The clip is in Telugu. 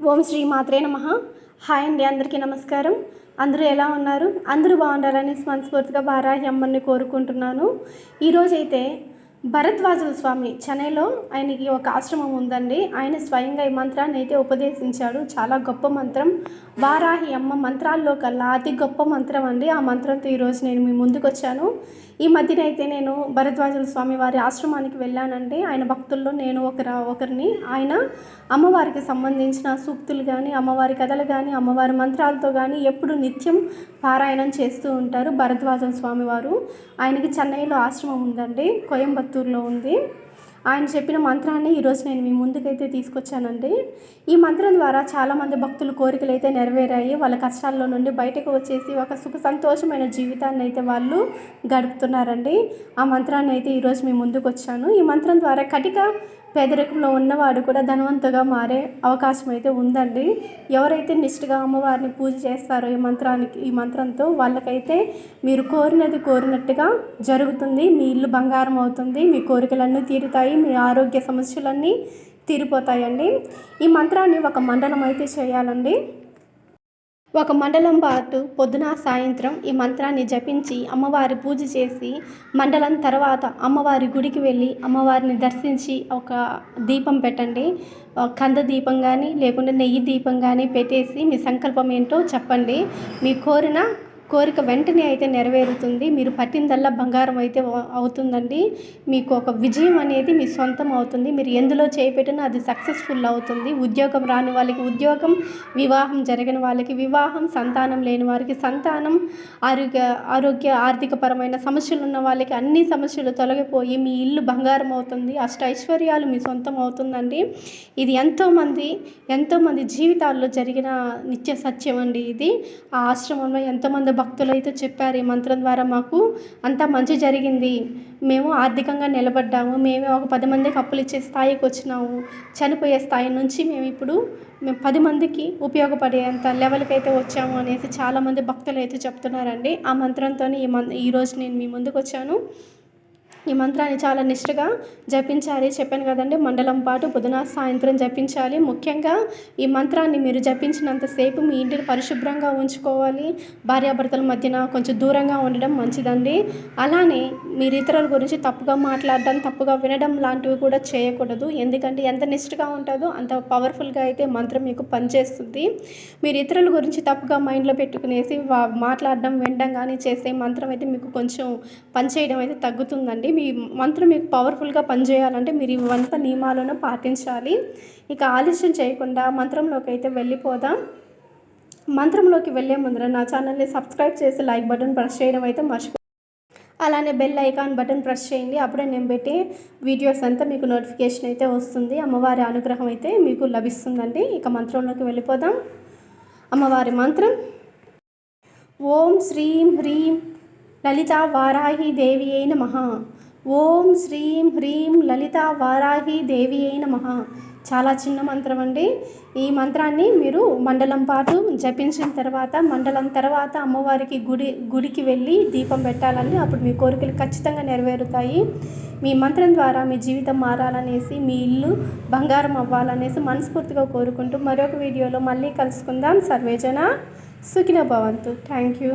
ఓం శ్రీ మాత్రే నమ. హాయ్ అండి అందరికీ నమస్కారం. అందరూ ఎలా ఉన్నారు? అందరూ బాగుండాలని మనస్ఫూర్తిగా బారాహి అమ్మని కోరుకుంటున్నాను. ఈరోజైతే భరద్వాజుల స్వామి చెన్నైలో ఆయనకి ఒక ఆశ్రమం ఉందండి. ఆయన స్వయంగా ఈ మంత్రాన్ని అయితే ఉపదేశించాడు. చాలా గొప్ప మంత్రం. వారాహి అమ్మ మంత్రాల్లో కల్లా అతి గొప్ప మంత్రం అండి. ఆ మంత్రంతో ఈరోజు నేను మీ ముందుకు వచ్చాను. ఈ మధ్యన అయితే నేను భరద్వాజుల స్వామి వారి ఆశ్రమానికి వెళ్ళానండి. ఆయన భక్తుల్లో నేను ఒకరు ఒకరిని. ఆయన అమ్మవారికి సంబంధించిన సూక్తులు కానీ అమ్మవారి కథలు కానీ అమ్మవారి మంత్రాలతో కానీ ఎప్పుడు నిత్యం పారాయణం చేస్తూ ఉంటారు భరద్వాజుల స్వామి వారు. ఆయనకి చెన్నైలో ఆశ్రమం ఉందండి. కోయంబత్తూరులో ఉంది. ఆయన చెప్పిన మంత్రాన్ని ఈరోజు నేను మీ ముందుకైతే తీసుకొచ్చానండి. ఈ మంత్రం ద్వారా చాలామంది భక్తులు కోరికలు అయితే నెరవేరాయి. వాళ్ళ కష్టాల్లో నుండి బయటకు వచ్చేసి ఒక సుఖ సంతోషమైన జీవితాన్ని అయితే వాళ్ళు గడుపుతున్నారండి. ఆ మంత్రాన్ని అయితే ఈరోజు మీ ముందుకు వచ్చాను ఈ మంత్రం ద్వారా కటిక పేదరికంలో ఉన్నవాడు కూడా ధనవంతుగా మారే అవకాశం అయితే ఉందండి. ఎవరైతే నిష్ఠగా అమ్మవారిని పూజ చేస్తారో ఈ మంత్రానికి ఈ మంత్రంతో వాళ్ళకైతే మీరు కోరినది కోరినట్టుగా జరుగుతుంది. మీ ఇల్లు బంగారం అవుతుంది. మీ కోరికలన్నీ తీరుతాయి. మీ ఆరోగ్య సమస్యలన్నీ తీరిపోతాయండి. ఈ మంత్రాన్ని ఒక మండలం అయితే చేయాలండి. ఒక మండలం పాటు పొద్దున సాయంత్రం ఈ మంత్రాన్ని జపించి అమ్మవారి పూజ చేసి మండలం తర్వాత అమ్మవారి గుడికి వెళ్ళి అమ్మవారిని దర్శించి ఒక దీపం పెట్టండి. కంద దీపం కానీ లేకుంటే నెయ్యి దీపం కానీ పెట్టేసి మీ సంకల్పం ఏంటో చెప్పండి. మీ కోరిన కోరిక వెంటనే అయితే నెరవేరుతుంది. మీరు పట్టిందల్లా బంగారం అయితే అవుతుందండి. మీకు ఒక విజయం అనేది మీ సొంతం అవుతుంది. మీరు ఎందులో చేపెట్టినా అది సక్సెస్ఫుల్ అవుతుంది. ఉద్యోగం రాని వాళ్ళకి ఉద్యోగం వివాహం జరిగిన వాళ్ళకి వివాహం సంతానం లేని వారికి సంతానం ఆరోగ్య ఆరోగ్య ఆర్థికపరమైన సమస్యలు ఉన్న వాళ్ళకి అన్ని సమస్యలు తొలగిపోయి మీ ఇల్లు బంగారం అవుతుంది. అష్ట ఐశ్వర్యాలు మీ సొంతం అవుతుందండి. ఇది ఎంతోమంది ఎంతోమంది జీవితాల్లో జరిగిన నిత్య సత్యం అండి ఇది. ఆ ఆశ్రమంలో ఎంతోమంది భక్తులు అయితే చెప్పారు ఈ మంత్రం ద్వారా మాకు అంతా మంచి జరిగింది. మేము ఆర్థికంగా నిలబడ్డాము. మేమే ఒక పది మందికి అప్పులు ఇచ్చే స్థాయికి వచ్చినాము. చనిపోయే స్థాయి నుంచి మేము ఇప్పుడు మేము పది మందికి ఉపయోగపడేంత లెవెల్కి అయితే వచ్చాము అనేసి చాలామంది భక్తులు అయితే చెప్తున్నారండి. ఆ మంత్రంతో ఈ మం ఈరోజు నేను మీ ముందుకు వచ్చాను. ఈ మంత్రాన్ని చాలా నిష్ఠగా జపించాలి. చెప్పాను కదండి మండలం పాటు బుధన సాయంత్రం జపించాలి. ముఖ్యంగా ఈ మంత్రాన్ని మీరు జపించినంతసేపు మీ ఇంటిని పరిశుభ్రంగా ఉంచుకోవాలి. భార్యాభర్తల మధ్యన కొంచెం దూరంగా ఉండడం మంచిదండి. అలానే మీరు ఇతరుల గురించి తప్పుగా మాట్లాడడం తప్పుగా వినడం లాంటివి కూడా చేయకూడదు. ఎందుకంటే ఎంత నిష్ఠగా ఉంటుందో అంత పవర్ఫుల్గా అయితే మంత్రం మీకు పనిచేస్తుంది. మీరు ఇతరుల గురించి తప్పుగా మైండ్లో పెట్టుకునేసి మాట్లాడడం వినడం కానీ చేసే మంత్రం అయితే మీకు కొంచెం పనిచేయడం అయితే తగ్గుతుందండి. మీ మంత్రం మీకు పవర్ఫుల్గా పనిచేయాలంటే మీరు ఇవంతా నియమాలను పాటించాలి. ఇక ఆలస్యం చేయకుండా మంత్రంలోకి అయితే వెళ్ళిపోదాం. మంత్రంలోకి వెళ్ళే ముందర నా ఛానల్ని సబ్స్క్రైబ్ చేసి లైక్ బటన్ ప్రెస్ చేయడం అయితే మర్చిపో అలానే బెల్ ఐకాన్ బటన్ ప్రెస్ చేయండి. అప్పుడే నేను పెట్టే వీడియోస్ అంతా మీకు నోటిఫికేషన్ అయితే వస్తుంది. అమ్మవారి అనుగ్రహం అయితే మీకు లభిస్తుందండి. ఇక మంత్రంలోకి వెళ్ళిపోదాం. అమ్మవారి మంత్రం. ఓం శ్రీం హ్రీం లలిత వారాహి దేవి అయిన మహా ఓం శ్రీం హ్రీం లలిత వారాహి దేవి అయిన మహా చాలా చిన్న మంత్రం అండి. ఈ మంత్రాన్ని మీరు మండలం పాటు జపించిన తర్వాత మండలం తర్వాత అమ్మవారికి గుడి గుడికి వెళ్ళి దీపం పెట్టాలని అప్పుడు మీ కోరికలు ఖచ్చితంగా నెరవేరుతాయి. మీ మంత్రం ద్వారా మీ జీవితం మారాలనేసి మీ ఇల్లు బంగారం అవ్వాలనేసి మనస్ఫూర్తిగా కోరుకుంటూ మరొక వీడియోలో మళ్ళీ కలుసుకుందాం. సర్వేజన సుఖిన భవంతు. Thank you.